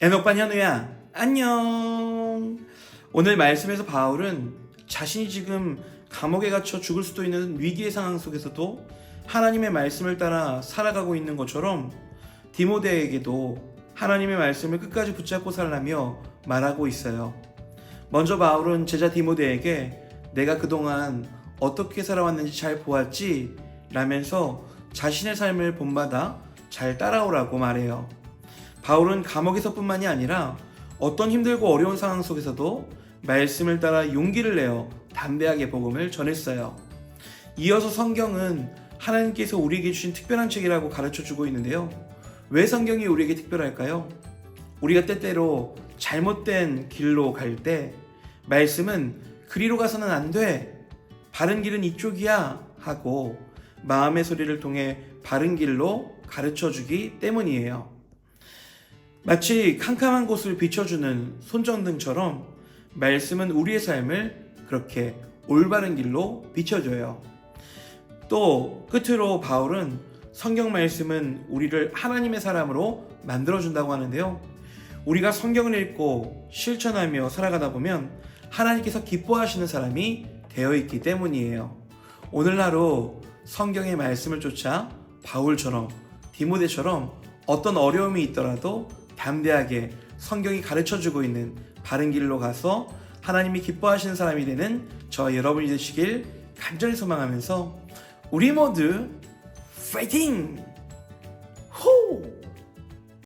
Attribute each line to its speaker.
Speaker 1: 에녹반 현우야, 안녕. 오늘 말씀에서 바울은 자신이 지금 감옥에 갇혀 죽을 수도 있는 위기의 상황 속에서도 하나님의 말씀을 따라 살아가고 있는 것처럼 디모데에게도 하나님의 말씀을 끝까지 붙잡고 살라며 말하고 있어요. 먼저 바울은 제자 디모데에게 내가 그동안 어떻게 살아왔는지 잘 보았지? 라면서 자신의 삶을 본받아 잘 따라오라고 말해요. 바울은 감옥에서뿐만이 아니라 어떤 힘들고 어려운 상황 속에서도 말씀을 따라 용기를 내어 담대하게 복음을 전했어요. 이어서 성경은 하나님께서 우리에게 주신 특별한 책이라고 가르쳐 주고 있는데요. 왜 성경이 우리에게 특별할까요? 우리가 때때로 잘못된 길로 갈 때 말씀은 그리로 가서는 안 돼. 바른 길은 이쪽이야 하고 마음의 소리를 통해 바른 길로 가르쳐 주기 때문이에요. 마치 캄캄한 곳을 비춰주는 손전등처럼 말씀은 우리의 삶을 그렇게 올바른 길로 비춰줘요. 또 끝으로 바울은 성경 말씀은 우리를 하나님의 사람으로 만들어준다고 하는데요. 우리가 성경을 읽고 실천하며 살아가다 보면 하나님께서 기뻐하시는 사람이 되어 있기 때문이에요. 오늘 하루 성경의 말씀을 쫓아 바울처럼 디모데처럼 어떤 어려움이 있더라도 담대하게 성경이 가르쳐 주고 있는 바른 길로 가서 하나님이 기뻐하시는 사람이 되는 저 여러분이 되시길 간절히 소망하면서 우리 모두 파이팅! 호!